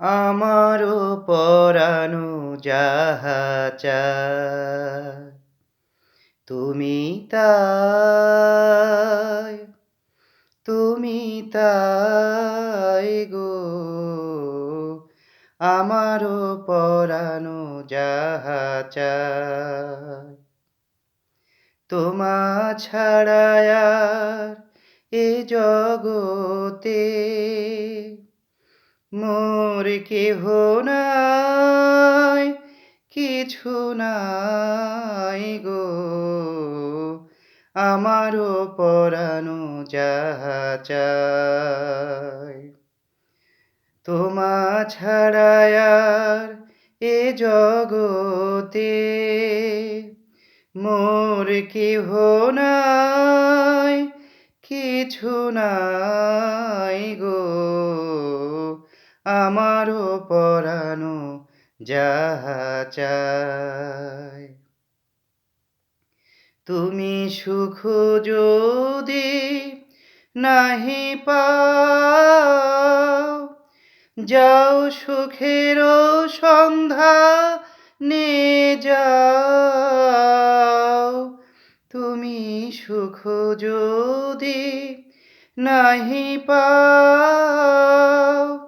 আমারও পরানো যাহা চায়, তুমি তাই তুমি তাই গো। আমারও পরানো যাহা চায় তোমা ছাড়ায় এ জগতে মোর কেহ নাই, কিছু নাই গো। আমারও পরানো যাহা তোমা ছাড়ায়ার এ জগতে মোর কেহ নাই, কিছু নাই গো। আমারও পরানো যাহা তুমি সুখ যদি নাহি পাও, যাও সুখের সন্ধ্যা নে যাও। তুমি সুখ যদি নাহি পাও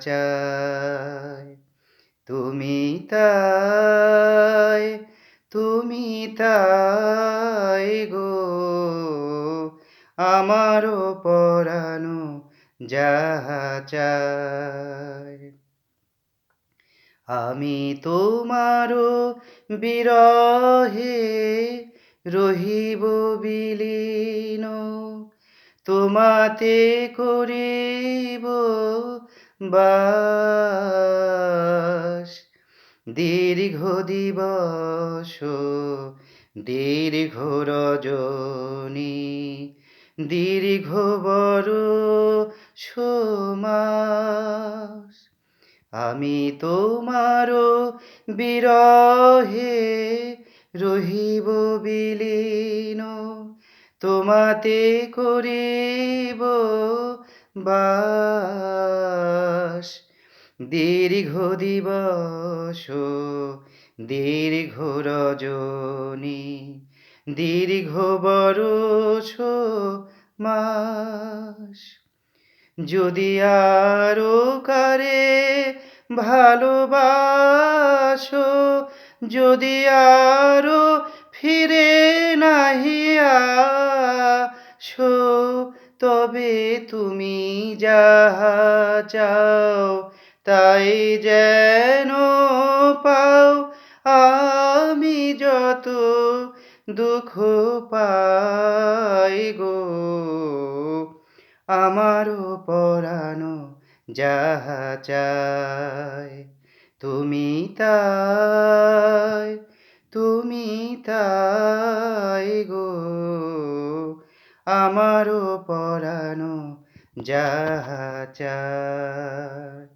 চায় তুমি তাই তুমি তাই গো। আমারও পরানো চায় আমি তোমারও বিরহে রহিব বিলীন। তোমাতে করিব বাস। দীর্ঘ দিবস, দীর্ঘ রজনী, দীর্ঘ বড় সমাস। আমি তোমারও বিরহে রহিব বিলীন। তোমাতে করিব বাস। দীর্ঘ দিবস, দীর্ঘ রজনী, দীর্ঘ বরষ মাস। যদি আরও কারে ভালোবাসো, যদি আরও ফিরে নাহিয়া শো তবে তুমি যাহা চাও তাই যেন পাও। আমি যত দুঃখ পাই গো, আমারও পরানো যাহা চায় তুমি তাই আমারও পরানো যাহা চায়।